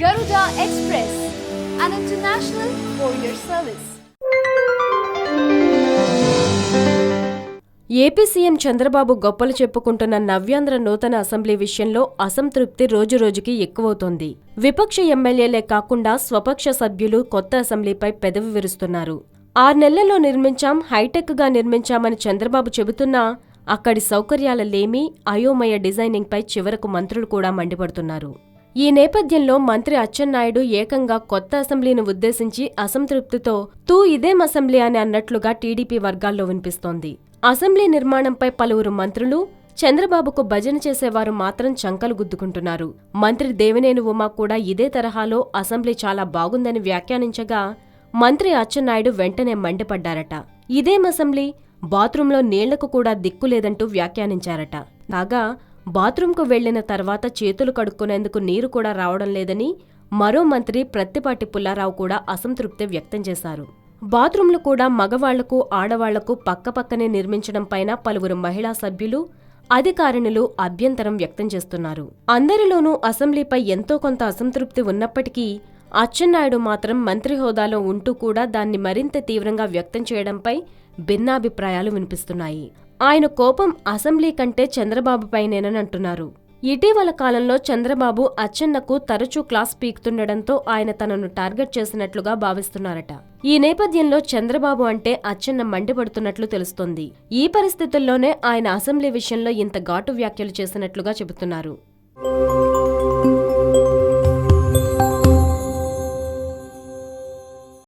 Garuda Express, an international courier service. AP CM Chandrababu గొప్పలు చెప్పుకుంటున్న నవ్యాంధ్ర నూతన అసెంబ్లీ విషయంలో అసంతృప్తి రోజురోజుకి ఎక్కువవుతోంది. విపక్ష ఎమ్మెల్యేలే కాకుండా స్వపక్ష సభ్యులు కొత్త అసెంబ్లీపై పెదవి విరుస్తున్నారు. ఆరు నెలల్లో నిర్మించాం హైటెక్గా నిర్మించామని చంద్రబాబు చెబుతున్నా అక్కడి సౌకర్యాల లేమి అయోమయ డిజైనింగ్పై చివరకు మంత్రులు కూడా మండిపడుతున్నారు. ఈ నేపథ్యంలో మంత్రి అచ్చెన్నాయుడు ఏకంగా కొత్త అసెంబ్లీని ఉద్దేశించి అసంతృప్తితో తూ ఇదేం అసెంబ్లీ అని అన్నట్లుగా టీడీపీ వర్గాల్లో వినిపిస్తోంది. అసెంబ్లీ నిర్మాణంపై పలువురు మంత్రులు చంద్రబాబుకు భజన చేసేవారు మాత్రం చంకలు గుద్దుకుంటున్నారు. మంత్రి దేవినేని ఉమా కూడా ఇదే తరహాలో అసెంబ్లీ చాలా బాగుందని వ్యాఖ్యానించగా మంత్రి అచ్చెన్నాయుడు వెంటనే మండిపడ్డారట. ఇదేం అసెంబ్లీ? బాత్రూంలో నీళ్ళకు కూడా దిక్కులేదంటూ వ్యాఖ్యానించారట. కాగా బాత్రూంకు వెళ్ళిన తర్వాత చేతులు కడుక్కునేందుకు నీరు కూడా రావడం లేదని మరో మంత్రి ప్రత్తిపాటి పుల్లారావు కూడా అసంతృప్తి వ్యక్తం చేశారు. బాత్రూంలు కూడా మగవాళ్ళకు ఆడవాళ్ళకు పక్కపక్కనే నిర్మించడం పైన పలువురు మహిళా సభ్యులు అధికారిణులు అభ్యంతరం వ్యక్తం చేస్తున్నారు. అందరిలోనూ అసెంబ్లీపై ఎంతో కొంత అసంతృప్తి ఉన్నప్పటికీ అచ్చెన్నాయుడు మాత్రం మంత్రి హోదాలో ఉంటూ కూడా దాన్ని మరింత తీవ్రంగా వ్యక్తం చేయడంపై భిన్నాభిప్రాయాలు వినిపిస్తున్నాయి. ఆయన కోపం అసెంబ్లీ కంటే చంద్రబాబుపైనేనంటున్నారు ఇటీవల కాలంలో చంద్రబాబు అచ్చెన్నకు తరచూ క్లాస్ పీకుతుండటంతో ఆయన తనను టార్గెట్ చేసినట్లుగా భావిస్తున్నారట. ఈ నేపథ్యంలో చంద్రబాబు అంటే అచ్చెన్న మండిపడుతున్నట్లు తెలుస్తోంది. ఈ పరిస్థితుల్లోనే ఆయన అసెంబ్లీ విషయంలో ఇంత ఘాటు వ్యాఖ్యలు చేసినట్లుగా చెబుతున్నారు.